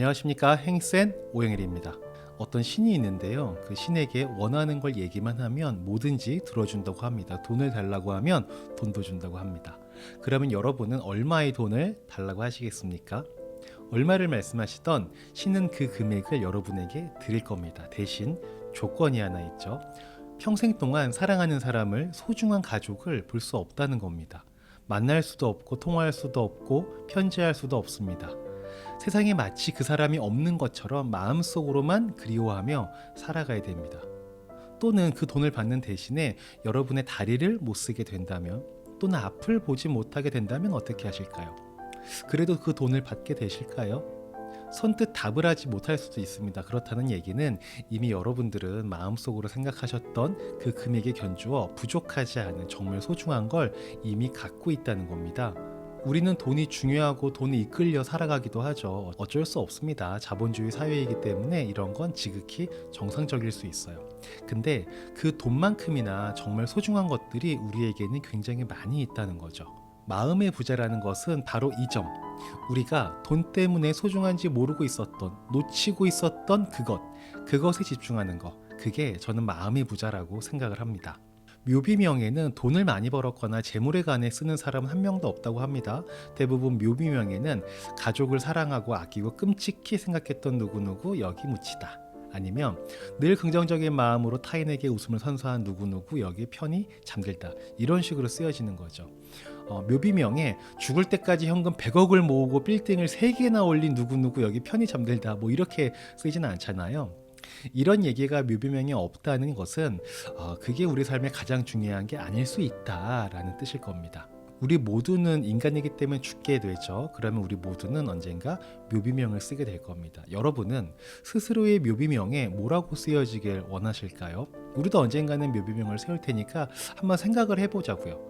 안녕하십니까 행센 오영일입니다. 어떤 신이 있는데요. 그 신에게 원하는 걸 얘기만 하면 뭐든지 들어준다고 합니다. 돈을 달라고 하면 돈도 준다고 합니다. 그러면 여러분은 얼마의 돈을 달라고 하시겠습니까? 얼마를 말씀하시던 신은 그 금액을 여러분에게 드릴 겁니다. 대신 조건이 하나 있죠. 평생 동안 사랑하는 사람을 소중한 가족을 볼 수 없다는 겁니다. 만날 수도 없고 통화할 수도 없고 편지할 수도 없습니다. 세상에 마치 그 사람이 없는 것처럼 마음속으로만 그리워하며 살아가야 됩니다. 또는 그 돈을 받는 대신에 여러분의 다리를 못 쓰게 된다면 또는 앞을 보지 못하게 된다면 어떻게 하실까요? 그래도 그 돈을 받게 되실까요? 선뜻 답을 하지 못할 수도 있습니다. 그렇다는 얘기는 이미 여러분들은 마음속으로 생각하셨던 그 금액에 견주어 부족하지 않은 정말 소중한 걸 이미 갖고 있다는 겁니다. 우리는 돈이 중요하고 돈에 이끌려 살아가기도 하죠. 어쩔 수 없습니다. 자본주의 사회이기 때문에 이런 건 지극히 정상적일 수 있어요. 근데 그 돈만큼이나 정말 소중한 것들이 우리에게는 굉장히 많이 있다는 거죠. 마음의 부자라는 것은 바로 이 점. 우리가 돈 때문에 소중한지 모르고 있었던, 놓치고 있었던 그것, 그것에 집중하는 것. 그게 저는 마음의 부자라고 생각을 합니다. 묘비명에는 돈을 많이 벌었거나 재물에 관해 쓰는 사람은 한 명도 없다고 합니다. 대부분 묘비명에는 가족을 사랑하고 아끼고 끔찍히 생각했던 누구누구 여기 묻히다. 아니면 늘 긍정적인 마음으로 타인에게 웃음을 선사한 누구누구 여기 편히 잠들다. 이런 식으로 쓰여지는 거죠. 어, 묘비명에 죽을 때까지 현금 100억을 모으고 빌딩을 3개나 올린 누구누구 여기 편히 잠들다. 뭐 이렇게 쓰이지는 않잖아요. 이런 얘기가 묘비명에 없다는 것은 어, 그게 우리 삶에 가장 중요한 게 아닐 수 있다라는 뜻일 겁니다. 우리 모두는 인간이기 때문에 죽게 되죠. 그러면 우리 모두는 언젠가 묘비명을 쓰게 될 겁니다. 여러분은 스스로의 묘비명에 뭐라고 쓰여지길 원하실까요? 우리도 언젠가는 묘비명을 세울 테니까 한번 생각을 해보자고요.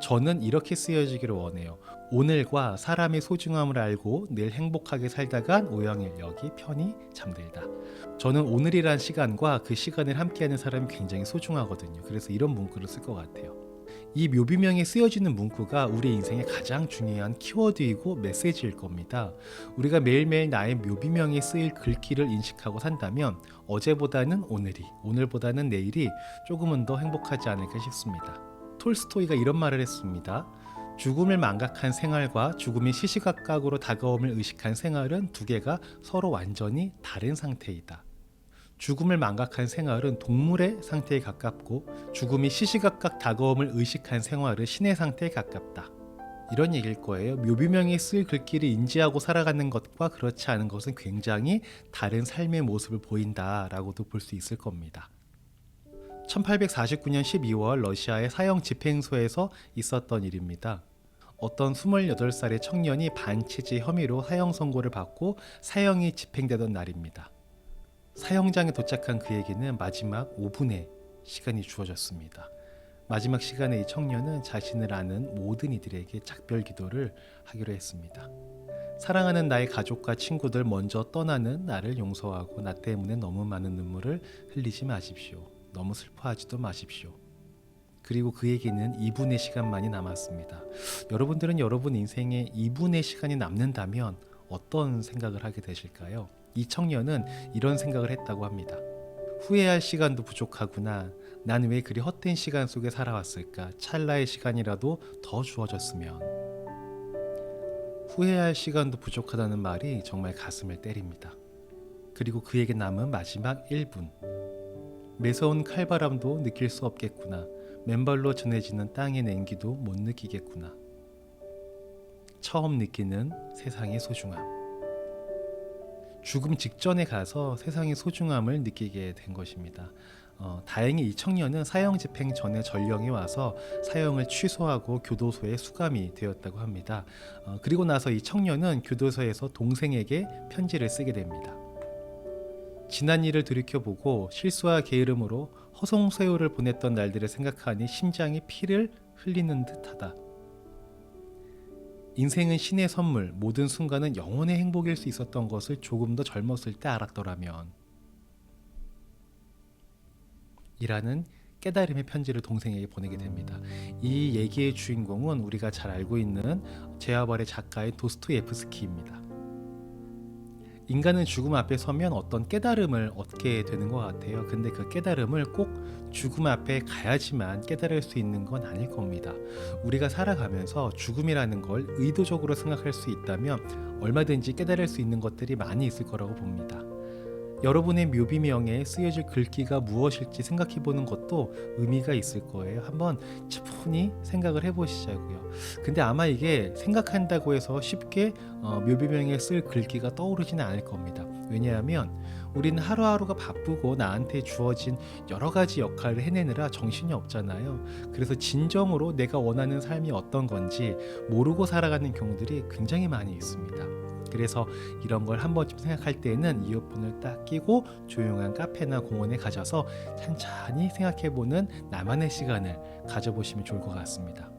저는 이렇게 쓰여지기를 원해요. 오늘과 사람의 소중함을 알고 늘 행복하게 살다간 오영일 여기 편히 잠들다. 저는 오늘이란 시간과 그 시간을 함께하는 사람이 굉장히 소중하거든요. 그래서 이런 문구를 쓸 것 같아요. 이 묘비명에 쓰여지는 문구가 우리 인생의 가장 중요한 키워드이고 메시지일 겁니다. 우리가 매일매일 나의 묘비명에 쓰일 글귀를 인식하고 산다면 어제보다는 오늘이, 오늘보다는 내일이 조금은 더 행복하지 않을까 싶습니다. 톨스토이가 이런 말을 했습니다. 죽음을 망각한 생활과 죽음이 시시각각으로 다가옴을 의식한 생활은 두 개가 서로 완전히 다른 상태이다. 죽음을 망각한 생활은 동물의 상태에 가깝고 죽음이 시시각각 다가옴을 의식한 생활은 신의 상태에 가깝다. 이런 얘기일 거예요. 묘비명에 쓸 글귀를 인지하고 살아가는 것과 그렇지 않은 것은 굉장히 다른 삶의 모습을 보인다라고도 볼 수 있을 겁니다. 1849년 12월 러시아의 사형 집행소에서 있었던 일입니다. 어떤 28살의 청년이 반체제 혐의로 사형 선고를 받고 사형이 집행되던 날입니다. 사형장에 도착한 그에게는 마지막 5분의 시간이 주어졌습니다. 마지막 시간에 이 청년은 자신을 아는 모든 이들에게 작별 기도를 하기로 했습니다. 사랑하는 나의 가족과 친구들 먼저 떠나는 나를 용서하고 나 때문에 너무 많은 눈물을 흘리지 마십시오. 너무 슬퍼하지도 마십시오. 그리고 그에게는 2분의 시간만이 남았습니다. 여러분들은 여러분 인생에 2분의 시간이 남는다면 어떤 생각을 하게 되실까요? 이 청년은 이런 생각을 했다고 합니다. 후회할 시간도 부족하구나. 난 왜 그리 헛된 시간 속에 살아왔을까? 찰나의 시간이라도 더 주어졌으면. 후회할 시간도 부족하다는 말이 정말 가슴을 때립니다. 그리고 그에게 남은 마지막 1분. 매서운 칼바람도 느낄 수 없겠구나. 맨발로 전해지는 땅의 냉기도 못 느끼겠구나. 처음 느끼는 세상의 소중함. 죽음 직전에 가서 세상의 소중함을 느끼게 된 것입니다. 어, 다행히 이 청년은 사형 집행 전에 전령이 와서 사형을 취소하고 교도소에 수감이 되었다고 합니다. 어, 그리고 나서 이 청년은 교도소에서 동생에게 편지를 쓰게 됩니다. 지난 일을 들이켜보고 실수와 게으름으로 허송세월을 보냈던 날들을 생각하니 심장이 피를 흘리는 듯하다. 인생은 신의 선물, 모든 순간은 영원의 행복일 수 있었던 것을 조금 더 젊었을 때 알았더라면. 이라는 깨달음의 편지를 동생에게 보내게 됩니다. 이 얘기의 주인공은 우리가 잘 알고 있는 제아벌의 작가인 도스토예프스키입니다. 인간은 죽음 앞에 서면 어떤 깨달음을 얻게 되는 것 같아요. 근데 그 깨달음을 꼭 죽음 앞에 가야지만 깨달을 수 있는 건 아닐 겁니다. 우리가 살아가면서 죽음이라는 걸 의도적으로 생각할 수 있다면 얼마든지 깨달을 수 있는 것들이 많이 있을 거라고 봅니다. 여러분의 묘비명에 쓰여질 글귀가 무엇일지 생각해 보는 것도 의미가 있을 거예요. 한번 차분히 생각을 해 보시자고요. 근데 아마 이게 생각한다고 해서 쉽게 어, 묘비명에 쓸 글귀가 떠오르지는 않을 겁니다. 왜냐하면 우리는 하루하루가 바쁘고 나한테 주어진 여러 가지 역할을 해내느라 정신이 없잖아요. 그래서 진정으로 내가 원하는 삶이 어떤 건지 모르고 살아가는 경우들이 굉장히 많이 있습니다. 그래서 이런 걸 한 번쯤 생각할 때는 이어폰을 딱 끼고 조용한 카페나 공원에 가셔서 천천히 생각해보는 나만의 시간을 가져보시면 좋을 것 같습니다.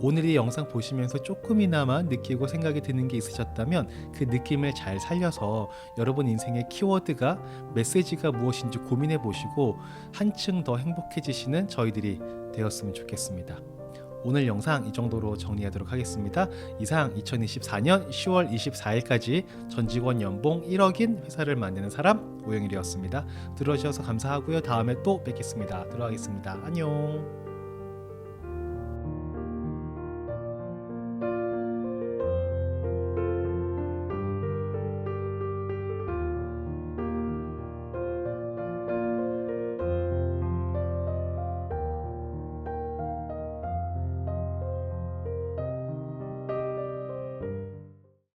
오늘 이 영상 보시면서 조금이나마 느끼고 생각이 드는 게 있으셨다면 그 느낌을 잘 살려서 여러분 인생의 키워드가 메시지가 무엇인지 고민해 보시고 한층 더 행복해지시는 저희들이 되었으면 좋겠습니다. 오늘 영상 이 정도로 정리하도록 하겠습니다. 이상 2024년 10월 24일까지 전 직원 연봉 1억인 회사를 만드는 사람 오영일이었습니다. 들어주셔서 감사하고요. 다음에 또 뵙겠습니다. 들어가겠습니다. 안녕.